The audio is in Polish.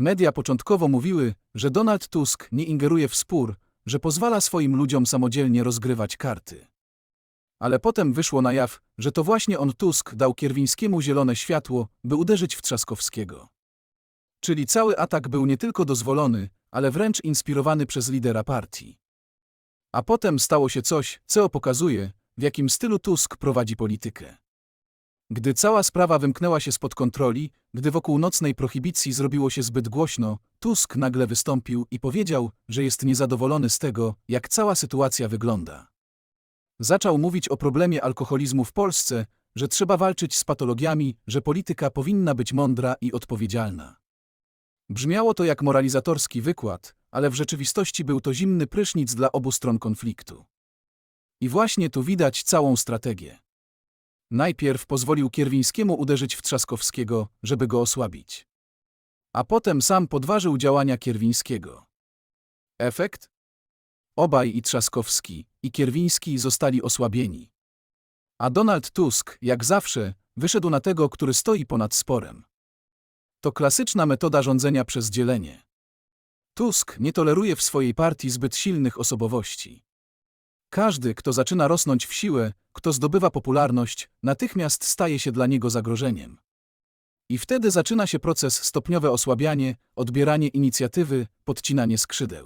Media początkowo mówiły, że Donald Tusk nie ingeruje w spór, że pozwala swoim ludziom samodzielnie rozgrywać karty. Ale potem wyszło na jaw, że to właśnie on Tusk dał Kierwińskiemu zielone światło, by uderzyć w Trzaskowskiego. Czyli cały atak był nie tylko dozwolony, ale wręcz inspirowany przez lidera partii. A potem stało się coś, co pokazuje, w jakim stylu Tusk prowadzi politykę. Gdy cała sprawa wymknęła się spod kontroli, gdy wokół nocnej prohibicji zrobiło się zbyt głośno, Tusk nagle wystąpił i powiedział, że jest niezadowolony z tego, jak cała sytuacja wygląda. Zaczął mówić o problemie alkoholizmu w Polsce, że trzeba walczyć z patologiami, że polityka powinna być mądra i odpowiedzialna. Brzmiało to jak moralizatorski wykład, ale w rzeczywistości był to zimny prysznic dla obu stron konfliktu. I właśnie tu widać całą strategię. Najpierw pozwolił Kierwińskiemu uderzyć w Trzaskowskiego, żeby go osłabić. A potem sam podważył działania Kierwińskiego. Efekt? Obaj i Trzaskowski, i Kierwiński zostali osłabieni. A Donald Tusk, jak zawsze, wyszedł na tego, który stoi ponad sporem. To klasyczna metoda rządzenia przez dzielenie. Tusk nie toleruje w swojej partii zbyt silnych osobowości. Każdy, kto zaczyna rosnąć w siłę, kto zdobywa popularność, natychmiast staje się dla niego zagrożeniem. I wtedy zaczyna się proces stopniowe osłabianie, odbieranie inicjatywy, podcinanie skrzydeł.